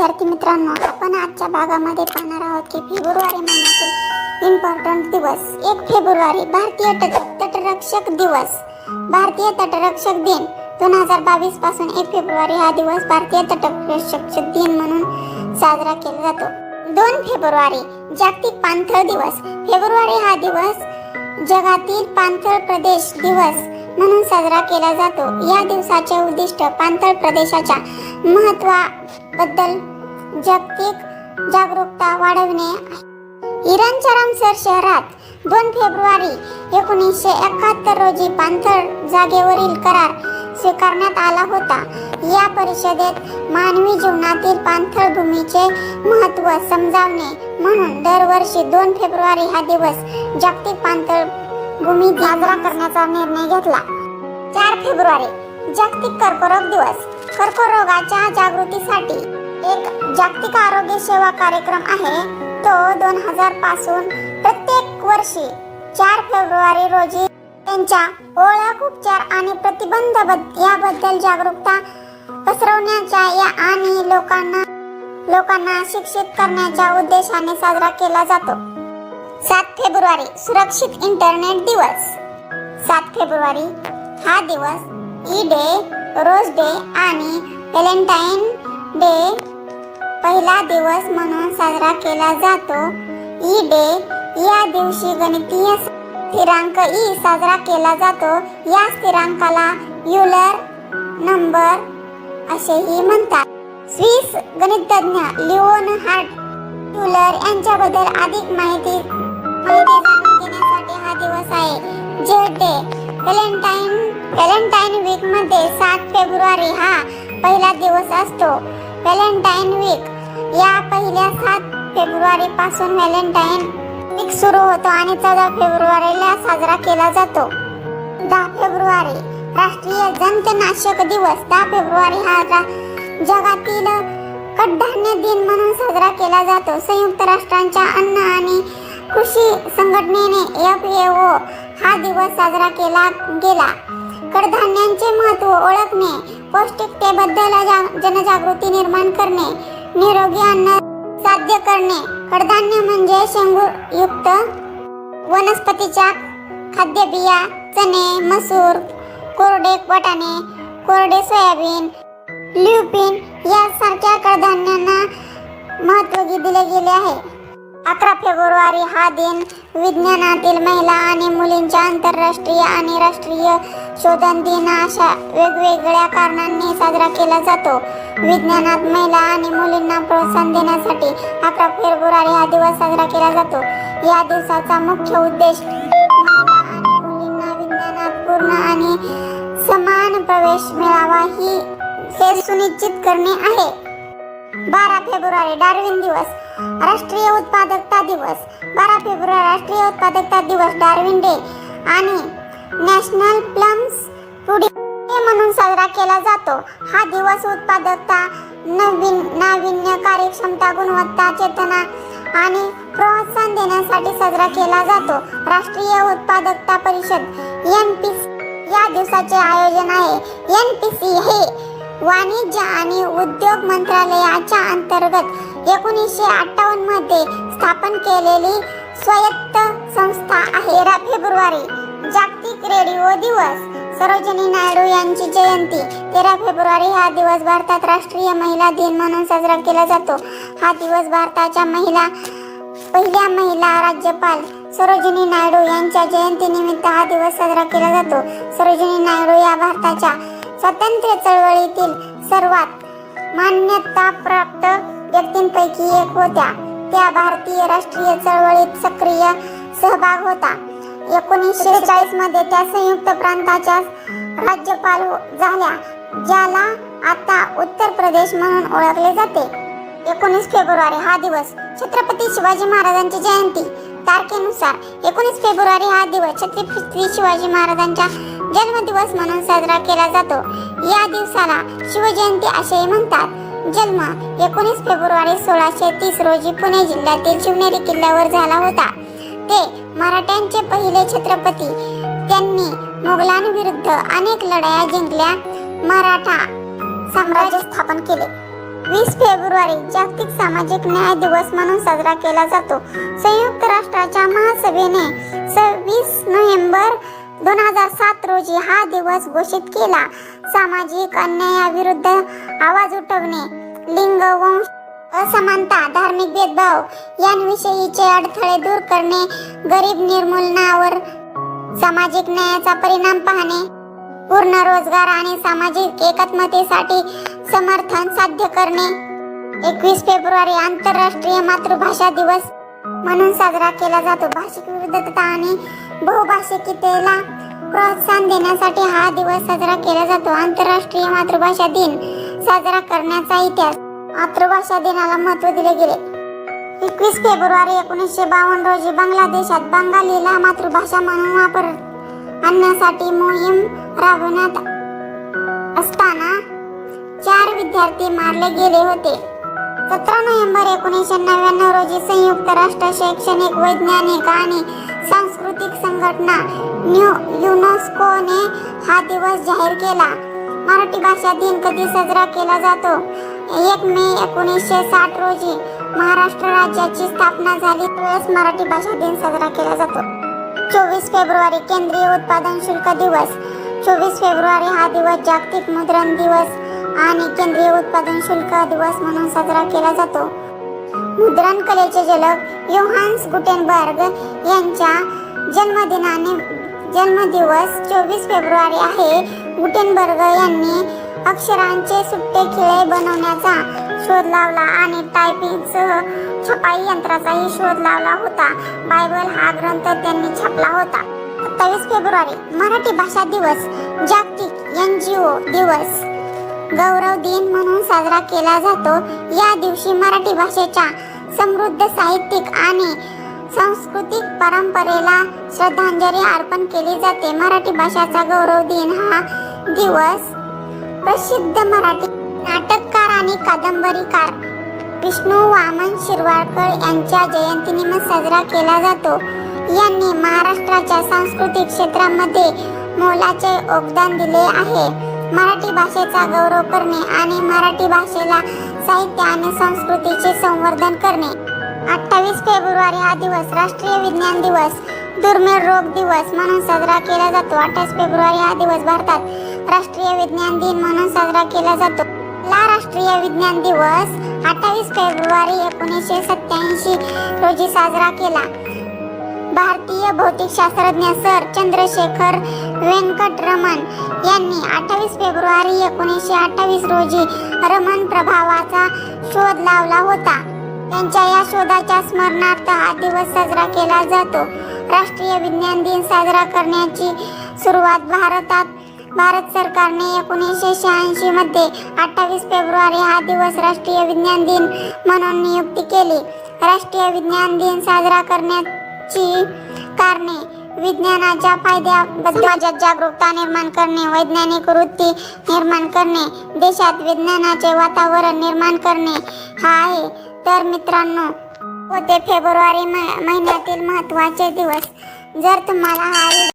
विद्यार्थी मित्रांनो आपण आजच्या भागामध्ये पाहणार आहोत की फेब्रुवारी महिन्यातील इम्पॉर्टंट दिवस एक फेब्रुवारी भारतीय तट तटरक्षक दिवस. भारतीय तटरक्षक दिन दोन हजार बावीसपासून एक फेब्रुवारी हा दिवस भारतीय तटरक्षक दिन म्हणून साजरा केला जातो. दोन फेब्रुवारी जागतिक पाणथळ दिवस. फेब्रुवारी हा दिवस जगातील पाणथळ प्रदेश दिवस. म्हणून साजरा केला जातो. या दिवसाचे उद्दिष्ट पाणथळ प्रदेशाच्या महत्वाबद्दल जागतिक जागरूकता वाढवणे इराणच्या रामसर शहरात दोन फेब्रुवारी एकोणीसशे एकाहत्तर रोजी पाणथळ जागेवरील करार स्वीकारण्यात आला होता. या परिषदेत मानवी जीवनातील पाणथळ भूमीचे महत्त्व समजावणे म्हणून दरवर्षी दोन फेब्रुवारी हा दिवस जागतिक पाणथळ भूमी साजरा करण्याचा निर्णय घेतला. चार फेब्रुवारी जागतिक कर्करोग दिवस. कर्करोगाच्या जागृतीसाठी एक जागतिक आरोग्य सेवा कार्यक्रम आहे. तो दोन हजारपासून प्रत्येक वर्षी चार फेब्रुवारी रोजी त्यांच्या ओळख उपचार आणि प्रतिबंध याबद्दल जागरूकता पसरवण्याच्या या आणि लोकांना लोकांना शिक्षित करण्याच्या उद्देशाने साजरा केला जातो. सात फेब्रुवारी सुरक्षित इंटरनेट दिवस. सात फेब्रुवारी हा दिवस ई डे रोज डे आणि व्हॅलेंटाईन डे पहिला दिवस म्हणून साजरा केला जातो. ई डे या दिवशी गणितीय स्थिरांक ई साजरा केला जातो. या स्थिरांकाला युलर नंबर असेही म्हणतात. स्विस गणितज्ञ लिओन हार्ट युलर यांच्याबद्दल अधिक माहिती माहिती जाणून घेण्यासाठी हा दिवस आहे. जे डे. व्हॅलेंटाईन व्हॅलेंटाईन वीकमध्ये सात फेब्रुवारी हा पहिला दिवस असतो. व्हॅलेंटाईन वीक या पहिल्या सात फेब्रुवारी पासून व्हॅलेंटाईन वीक सुरू होतो आणि चौदा फेब्रुवारीला साजरा केला जातो. दहा फेब्रुवारी राष्ट्रीय जंतनाशक दिवस. दहा फेब्रुवारी हा रा- जगातील कडधान्य दिन म्हणून साजरा केला जातो. संयुक्त राष्ट्रांच्या अन्न कृषी संघटनेने एफ हा दिवस साजरा केला गेला. कडधान्यांचे महत्त्व ओळखणे पौष्टिकतेबद्दल जा- जनजागृती निर्माण करणे निरोगी अन्न साध्य करणे. कडधान्य म्हणजे शेंगूयुक्त वनस्पतीच्या खाद्य बिया चणे मसूर कोरडे वाटाणे कोरडे सोयाबीन ल्युपिन यासारख्या कडधान्यांना महत्त्व दिले गेले आहे. अकरा फेब्रुवारी हा दिन विज्ञानातील महिला आणि मुलींच्या आंतरराष्ट्रीय आणि राष्ट्रीय शोधन दिन अशा वेगवेगळ्या कारणांनी साजरा केला जातो. विज्ञानात महिला आणि मुलींना प्रोत्साहन देण्यासाठी अकरा फेब्रुवारी हा दिवस साजरा केला जातो. या दिवसाचा मुख्य उद्देश महिला आणि मुलींना विज्ञानात पूर्ण आणि समान प्रवेश मिळावा ही हे सुनिश्चित करणे आहे. बारा फेब्रुवारी डार्विन दिवस. राष्ट्रीय उत्पादकता दिवस. बारा फेब्रुवारी राष्ट्रीय उत्पादकता दिवस डार्विन डे. आणि नॅशनल प्लम्स डे म्हणून साजरा केला जातो. हा दिवस उत्पादकता नवीन नाविन्य कार्यक्षमता गुणवत्ता चेतना आणि प्रोत्साहन देण्यासाठी साजरा केला जातो. राष्ट्रीय उत्पादकता परिषद एन या दिवसाचे आयोजन आहे. एन पी सी हे वाणिज्य आणि उद्योग मंत्रालयाच्या अंतर्गत एकोणीसशे अठ्ठावन्नमध्ये स्थापन केलेली स्वायत्त संस्था आहे. तेरा फेब्रुवारी जागतिक रेडिओ दिवस. सरोजिनी नायडू यांची जयंती. तेरा फेब्रुवारी हा दिवस भारतात राष्ट्रीय महिला दिन म्हणून साजरा केला जातो. हा दिवस भारताच्या महिला पहिल्या महिला राज्यपाल सरोजिनी नायडू यांच्या जयंतीनिमित्त हा दिवस साजरा केला जातो. सरोजिनी नायडू या भारताच्या स्वातंत्र्य चळवळीतील सर्वात मान्यताप्राप्त व्यक्तींपैकी एक होत्या. त्या भारतीय राष्ट्रीय चळवळीत सक्रिय सहभाग होता. एकोणीसशे चाळीसमध्ये त्या संयुक्त प्रांताच्या राज्यपाल झाल्या ज्याला आता उत्तर प्रदेश म्हणून ओळखले जाते. एकोणीस फेब्रुवारी हा दिवस छत्रपती शिवाजी महाराजांची जयंती. तारखेनुसार एकोणीस फेब्रुवारी हा दिवस छत्रपती शिवाजी महाराजांच्या जन्मदिवस म्हणून साजरा केला जातो. या दिवसाला शिवजयंती असेही म्हणतात. जन्म एकोणीस फेब्रुवारी सोळाशे तीस रोजी पुणे जिल्ह्यातील शिवनेरी किल्ल्यावर झाला होता. ते मराठ्यांचे पहिले छत्रपती. त्यांनी मुघलांविरुद्ध अनेक लढाया जिंकल्या. मराठा साम्राज्य स्थापन केले. वीस फेब्रुवारी जागतिक सामाजिक न्याय दिवस म्हणून साजरा केला जातो. संयुक्त राष्ट्राच्या महासभेने सव्वीस नोव्हेंबर दोन हजार सात रोजी हा दिवस घोषित केला. सामाजिक अन्यायाविरुद्ध आवाज उठवणे लिंग वंश असमानता धार्मिक भेदभाव यांविषयीचे अडथळे दूर करणे गरीब निर्मूलनावर सामाजिक न्यायाचा परिणाम पाहणे पूर्ण रोजगार आणि सामाजिक एकात्मतेसाठी समर्थन साध्य करणे. एकवीस फेब्रुवारी आंतरराष्ट्रीय मातृभाषा दिवस म्हणून साजरा केला जातो. भाषिक विविधता आणि बहुभाषिकतेला प्रोत्साहन देण्यासाठी हा दिवस साजरा केला जातो. आंतरराष्ट्रीय मातृभाषा दिन साजरा करण्याचा इतिहास मातृभाषा दिनाला महत्त्व दिले गेले. एकवीस फेब्रुवारी एकोणीसशे बावन्न रोजी बांगलादेशात बंगालीला मातृभाषा म्हणून वापर आणण्यासाठी मोहीम राबवण्यात असताना चार विद्यार्थी मारले गेले होते. सतरा नोव्हेंबर एकोणीसशे नव्याण्णव रोजी संयुक्त राष्ट्र शैक्षणिक वैज्ञानिक आणि संघटना न्यू युनेस्कोने हा दिवस जाहीर केला. मराठी भाषा दिन कधी साजरा केला जातो? एक मे एकोणीसशे साठ रोजी महाराष्ट्र राज्याची स्थापना झाली. त्यावेळेस मराठी भाषा दिन साजरा केला जातो. चोवीस फेब्रुवारी केंद्रीय उत्पादन शुल्क दिवस. चोवीस फेब्रुवारी हा दिवस जागतिक मुद्रण दिवस आणि केंद्रीय उत्पादन शुल्क दिवस म्हणून साजरा केला जातो. मुद्रण कलेचे जनक योहान्स गुटेनबर्ग यांच्या जन्मदिनाने जन्मदिवस चोवीस फेब्रुवारी आहे. गुटेनबर्ग यांनी अक्षरांचे सुट्टे खिळे बनवण्याचा शोध लावला आणि टायपिंगसह छपाई यंत्राचाही शोध लावला होता. बायबल हा ग्रंथ त्यांनी छापला होता. सत्तावीस फेब्रुवारी मराठी भाषा दिवस जागतिक एन जी ओ दिवस. गौरव दिन म्हणून साजरा केला जातो. या दिवशी मराठी भाषेच्या समृद्ध साहित्यिक आणि सांस्कृतिक परंपरेला श्रद्धांजली अर्पण केली जाते. मराठी भाषाचा गौरव दिन हा दिवस प्रसिद्ध मराठी नाटककार आणि कादंबरीकार विष्णू वामन शिरवाडकर यांच्या जयंतीनिमित्त साजरा केला जातो. यांनी महाराष्ट्राच्या सांस्कृतिक क्षेत्रामध्ये मोलाचे योगदान दिले आहे. मराठी भाषेचा गौरव करणे आणि मराठी भाषेला साहित्य आणि संस्कृतीचे संवर्धन करणे अठ्ठावीस फेब्रुवारी हा दिवस राष्ट्रीय विज्ञान दिवस. दुर्मिळ रोग दिवस म्हणून साजरा केला जातो. अठ्ठावीस फेब्रुवारी हा दिवस भारतात राष्ट्रीय विज्ञान दिन म्हणून साजरा केला जातो. ला राष्ट्रीय विज्ञान दिवस अठ्ठावीस फेब्रुवारी एकोणीसशे सत्याऐंशी रोजी साजरा केला. भारतीय भौतिकशास्त्रज्ञ सर चंद्रशेखर व्यंकटरमण यांनी अठ्ठावीस फेब्रुवारी एकोणीसशे अठ्ठावीस रोजी रमण प्रभावाचा शोध लावला होता. त्यांच्या या शोधाच्या स्मरणार्थ हा दिवस साजरा केला जातो. राष्ट्रीय विज्ञान दिन साजरा करण्याची सुरुवात भारतात भारत सरकारने एकोणीसशे शहाऐंशी मध्ये अठ्ठावीस फेब्रुवारी हा दिवस राष्ट्रीय विज्ञान दिन म्हणून नियुक्ती केली. राष्ट्रीय विज्ञान दिन साजरा करण्याची कारणे विज्ञानाच्या फायद्याबद्दल समाजात जागरूकता निर्माण करणे वैज्ञानिक वृत्ती निर्माण करणे देशात विज्ञानाचे वातावरण निर्माण करणे हा आहे. तर मित्रांनो होते फेब्रुवारी महिन्यातील महत्त्वाचे दिवस. जर तुम्हाला हा